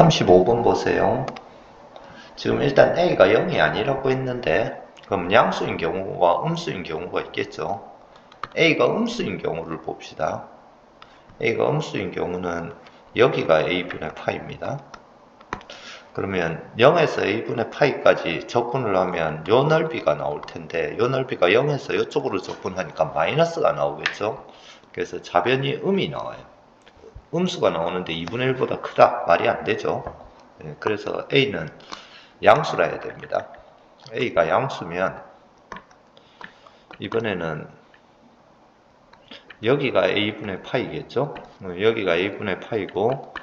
35번 보세요. 지금 일단 A가 0이 아니라고 했는데 그럼 양수인 경우와 음수인 경우가 있겠죠. A가 음수인 경우를 봅시다. A가 음수인 경우는 여기가 A분의 파입니다. 그러면 0에서 A분의 파이까지 적분을 하면 요 넓이가 나올 텐데 요 넓이가 0에서 이쪽으로 적분하니까 마이너스가 나오겠죠. 그래서 자변이 음이 나와요. 음수가 나오는데 2분의 1보다 크다. 말이 안 되죠. 예, 그래서 A는 양수라 해야 됩니다. A가 양수면 이번에는 여기가 A분의 파이겠죠. 어, 여기가 A분의 파이고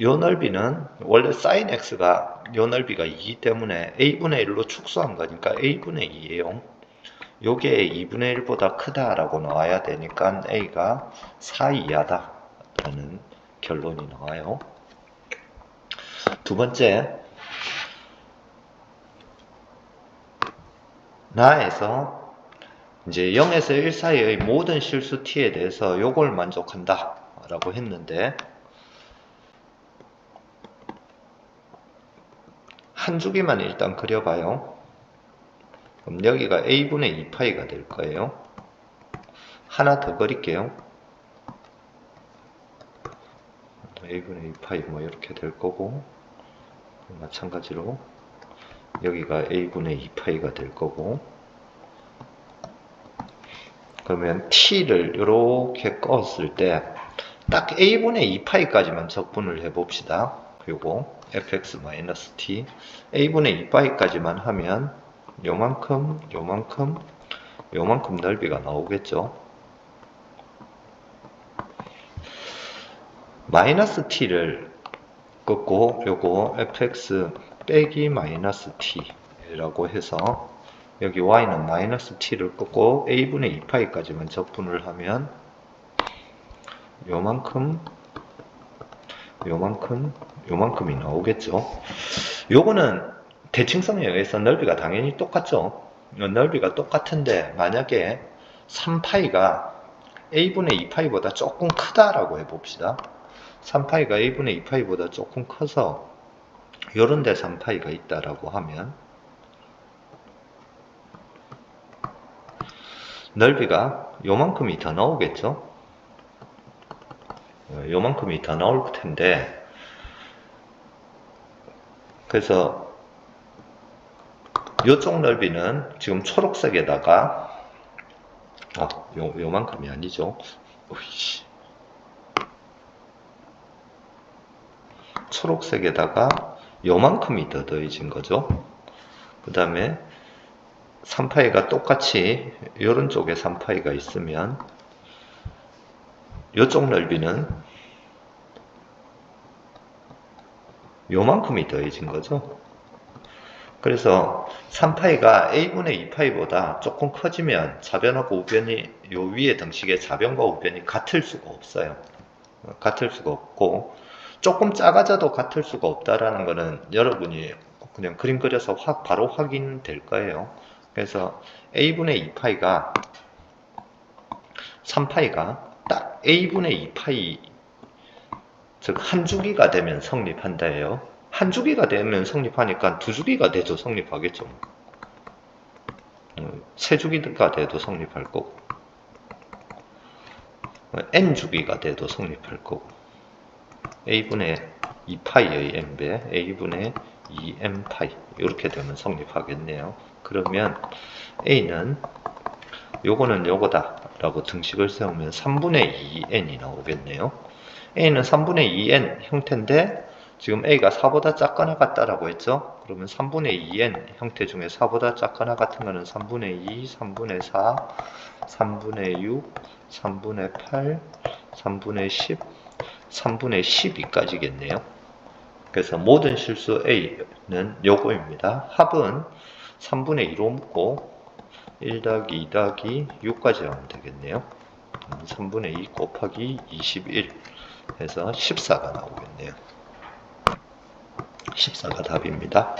요 넓이는 원래 sin x가 요 넓이가 2이기 때문에 A분의 1로 축소한 거니까 A분의 2예요. 요게 2분의 1보다 크다라고 나와야 되니까 A가 4 이하다 라는 결론이 나와요. 두 번째 나에서 이제 0에서 1 사이의 모든 실수 t에 대해서 요걸 만족한다 라고 했는데 한 주기만 일단 그려봐요. 그럼 여기가 a분의 2파이가 될 거예요. 하나 더 그릴게요. A분의 2파이 뭐 이렇게 될 거고 마찬가지로 여기가 a분의 2파이가 될 거고 그러면 t를 이렇게 껐을 때 딱 a분의 2파이까지만 적분을 해 봅시다. 요거 fx-t a분의 2파이까지만 하면 요만큼 요만큼 요만큼 넓이가 나오겠죠. 마이너스 t를 긋고 요거 fx 빼기 마이너스 t라고 해서 여기 y는 마이너스 t를 긋고 a분의 2파이까지만 적분을 하면 요만큼 요만큼 요만큼이 나오겠죠. 요거는 대칭성에 의해서 넓이가 당연히 똑같죠. 넓이가 똑같은데 만약에 3파이가 a분의 2파이보다 조금 크다라고 해봅시다. 3파이가 a분의 2파이보다 조금 커서 요런 데 3파이가 있다라고 하면 넓이가 요만큼이 더 나오겠죠? 어, 요만큼이 더 나올 텐데 그래서 요쪽 넓이는 지금 초록색에다가 아, 요, 요만큼이 아니죠. 오이씨. 초록색에다가 요만큼이 더 더해진 거죠. 그 다음에 3파이가 똑같이 이런 쪽에 3파이가 있으면 이쪽 넓이는 요만큼이 더해진 거죠. 그래서 3파이가 a분의 2파이보다 조금 커지면 좌변하고 우변이 요 위에 등식의 좌변과 우변이 같을 수가 없어요. 같을 수가 없고 조금 작아져도 같을 수가 없다라는 거는 여러분이 그냥 그림 그려서 확 바로 확인될 거예요. 그래서 a분의 2파이가 3파이가 딱 a분의 2파이 즉 한 주기가 되면 성립한다예요. 한 주기가 되면 성립하니까 두 주기가 돼도 성립하겠죠. 어, 세 주기가 돼도 성립할 거고 어, n 주기가 돼도 성립할 거고 a분의 2파이의 n배 a분의 2m 파이 이렇게 되면 성립하겠네요. 그러면 a는 요거는 요거다 라고 등식을 세우면 3분의 2n이 나오겠네요. a는 3분의 2n 형태인데 지금 a가 4보다 작거나 같다라고 했죠. 그러면 3분의 2n 형태 중에 4보다 작거나 같은 거는 3분의 2, 3분의 4, 3분의 6, 3분의 8, 3분의 10, 3분의 12까지겠네요. 그래서 모든 실수 a는 요거입니다. 합은 3분의 2로 묶고 1 더하기 2 더하기 6까지 하면 되겠네요. 3분의 2 곱하기 21 해서 14가 나오겠네요. 14가 답입니다.